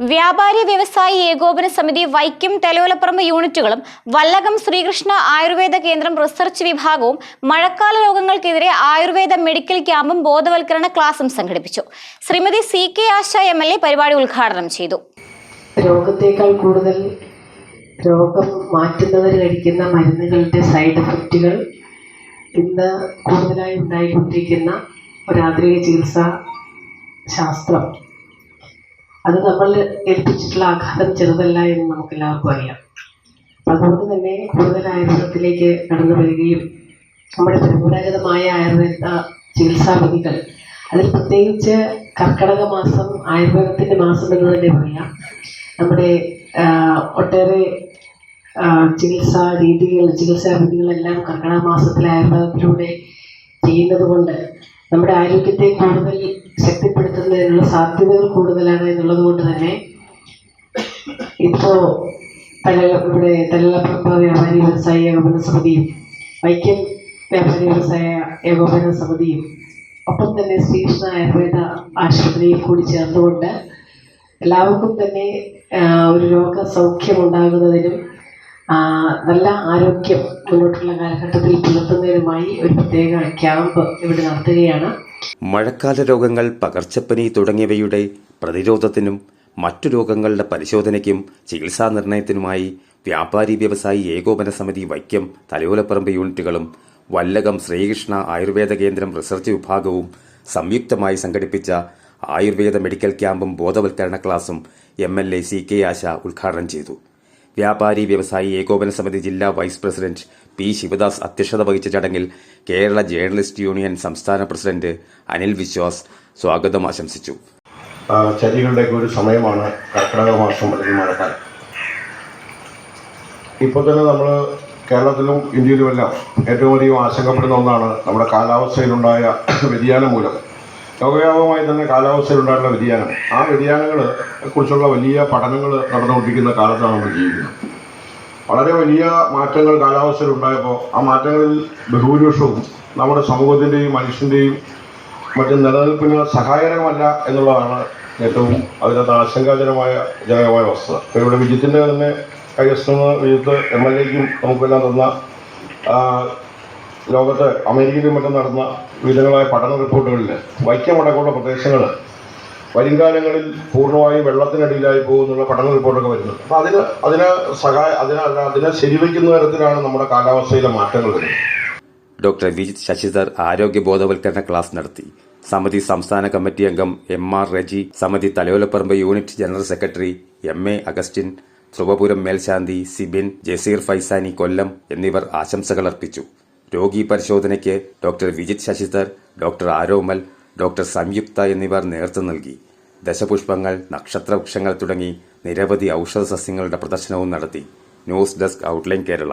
വ്യാപാരി വ്യവസായി ഏകോപന സമിതി വൈക്കം തെലോലപ്പറമ്പ് യൂണിറ്റുകളും വല്ലകം ശ്രീകൃഷ്ണ ആയുർവേദ കേന്ദ്രം റിസർച്ച് വിഭാഗവും മഴക്കാല രോഗങ്ങൾക്കെതിരെ ആയുർവേദ മെഡിക്കൽ ക്യാമ്പും ബോധവൽക്കരണ ക്ലാസും സംഘടിപ്പിച്ചു. Shrimati C K Asha M L A പരിപാടി ഉദ്ഘാടനം ചെയ്തു. രോഗത്തേക്കാൾ കൂടുതൽ രോഗം മാറ്റുന്നവർ കഴിക്കുന്ന മരുന്നുകളുടെ സൈഡ് എഫക്റ്റുകൾ ഇന്ന് കൂടുതലായി ഉണ്ടായിക്കൊണ്ടിരിക്കുന്ന ഒരു ആധുനിക ചികിത്സാ ശാസ്ത്രം. അത് നമ്മൾ ഏൽപ്പിച്ചിട്ടുള്ള ആഘാതം ചെറുതല്ല എന്ന് നമുക്ക് എല്ലാവർക്കും അറിയാം അതുകൊണ്ട് തന്നെ കൂടുതൽ ആയുർവേദത്തിലേക്ക് കടന്നു വരികയും നമ്മുടെ പരമ്പരാഗതമായ ആയുർവേദ ചികിത്സാ വിധികൾ അതിൽ പ്രത്യേകിച്ച് കർക്കടക മാസം ആയുർവേദത്തിന്റെ മാസം എന്ന് തന്നെ പറയാം. നമ്മുടെ ഒട്ടേറെ ചികിത്സാ രീതികൾ ചികിത്സാ വിധികളെല്ലാം കർക്കിടക മാസത്തിലെ ആയുർവേദത്തിലൂടെ ചെയ്യുന്നത് കൊണ്ട് നമ്മുടെ ആരോഗ്യത്തെ കൂടുതൽ ശക്തിപ്പെടുത്തുന്നതിനുള്ള സാധ്യതകൾ കൂടുതലാണ് എന്നുള്ളത് കൊണ്ട് തന്നെ ഇപ്പോ തല ഇവിടെ തലപ്പുറത്ത് വ്യാപാരി വ്യവസായ ഏകോപന സമിതിയും വൈക്കം വ്യാപാരി വ്യവസായ ഏകോപന സമിതിയും ഒപ്പം തന്നെ ശ്രീകൃഷ്ണ ആയുർവേദ ആശുപത്രിയും കൂടി ചേർന്നുകൊണ്ട് എല്ലാവർക്കും തന്നെ ഒരു രോഗ സൗഖ്യമുണ്ടാകുന്നതിനും നല്ല ആരോഗ്യം മുന്നോട്ടുള്ള കാലഘട്ടത്തിൽ പുലർത്തുന്നതിനുമായി ഒരു പ്രത്യേക ക്യാമ്പ് ഇവിടെ നടത്തുകയാണ്. മഴക്കാല രോഗങ്ങൾ പകർച്ചപ്പനി തുടങ്ങിയവയുടെ പ്രതിരോധത്തിനും മറ്റു രോഗങ്ങളുടെ പരിശോധനയ്ക്കും ചികിത്സാ നിർണയത്തിനുമായി വ്യാപാരി വ്യവസായി ഏകോപന സമിതി വൈക്കം തലയോലപ്പറമ്പ് യൂണിറ്റുകളും വല്ലകം ശ്രീകൃഷ്ണ ആയുർവേദ കേന്ദ്രം റിസർച്ച് വിഭാഗവും സംയുക്തമായി സംഘടിപ്പിച്ച ആയുർവേദ മെഡിക്കൽ ക്യാമ്പും ബോധവൽക്കരണ ക്ലാസും M L A C K Asha ഉദ്ഘാടനം ചെയ്തു. വ്യാപാരി വ്യവസായി ഏകോപന സമിതി ജില്ലാ വൈസ് പ്രസിഡന്റ് പി ശിവദാസ് അധ്യക്ഷത വഹിച്ച ചടങ്ങിൽ കേരള ജേർണലിസ്റ്റ് യൂണിയൻ സംസ്ഥാന പ്രസിഡന്റ് അനിൽ വിശ്വാസ് സ്വാഗതം ആശംസിച്ചു. ആ, ചതികളുടെയൊക്കെ ഒരു സമയമാണ് കർക്കിടക മാസം അല്ലെങ്കിൽ മഴക്കാലം. ഇപ്പോൾ തന്നെ നമ്മൾ കേരളത്തിലും ഇന്ത്യയിലുമെല്ലാം ഏറ്റവും അധികം ആശങ്കപ്പെടുന്ന ഒന്നാണ് നമ്മുടെ കാലാവസ്ഥയിലുണ്ടായ വ്യതിയാനം മൂലം. ലോകവ്യാപകമായി തന്നെ കാലാവസ്ഥയിലുണ്ടായിട്ടുള്ള വ്യതിയാനം. ആ വ്യതിയാനങ്ങളെ കുറിച്ചുള്ള വലിയ പഠനങ്ങൾ നടന്നുകൊണ്ടിരിക്കുന്ന കാലത്താണ് നമ്മൾ ജീവിക്കുന്നത്. വളരെ വലിയ മാറ്റങ്ങൾ കാലാവസ്ഥയിൽ ഉണ്ടായപ്പോൾ ആ മാറ്റങ്ങളിൽ ബഹുഭൂരിപക്ഷവും നമ്മുടെ സമൂഹത്തിന്റെയും മനുഷ്യന്റെയും മറ്റും നിലനിൽപ്പിന് സഹായകരമല്ല എന്നുള്ളതാണ് ഏറ്റവും അതിനകത്ത് ആശങ്കാജനമായ ജനകമായ വസ്തുത ഇപ്പോൾ ഇവിടെ വിജിത്തിന്റെ തന്നെ കൈവശം വിജിത്ത് എം എൽ എക്കും നമുക്കെല്ലാം തന്ന ലോകത്ത് അമേരിക്കയിലും മറ്റും നടന്ന വിവിധങ്ങളായ പഠന റിപ്പോർട്ടുകളിൽ വൈക്കമടക്കമുള്ള പ്രദേശങ്ങൾ വരുംകാലങ്ങളിൽ പൂർണമായും വെള്ളത്തിനടിയിലായി പോകുന്നുള്ള പഠന റിപ്പോർട്ടൊക്കെ വരുന്നു അപ്പോൾ അതിന് അതിന് സഹായ അതിനെ അതിനെ ശരിവയ്ക്കുന്ന തരത്തിലാണ് നമ്മുടെ കാലാവസ്ഥയിലെ മാറ്റങ്ങൾ വരുന്നത്. ഡോക്ടർ വിജിത് ശശിധർ ആരോഗ്യ ബോധവൽക്കരണ ക്ലാസ് നടത്തി. സമിതി സംസ്ഥാന കമ്മിറ്റി അംഗം എം ആർ റജി സമിതി Thalayolaparambu unit general secretary M A Augustine Dhruvapuram മേൽശാന്തി സിബിൻ ജസീർ ഫൈസാനി കൊല്ലം എന്നിവർ ആശംസകൾ അർപ്പിച്ചു. രോഗി പരിശോധനയ്ക്ക് doctor Vijith Sasidhar doctor Aromal doctor Samyuktha എന്നിവർ നേതൃത്വം നൽകി. ദശപുഷ്പങ്ങൾ നക്ഷത്രവൃക്ഷങ്ങൾ തുടങ്ങി നിരവധി ഔഷധ സസ്യങ്ങളുടെ പ്രദർശനവും നടത്തി. News desk outline Kerala.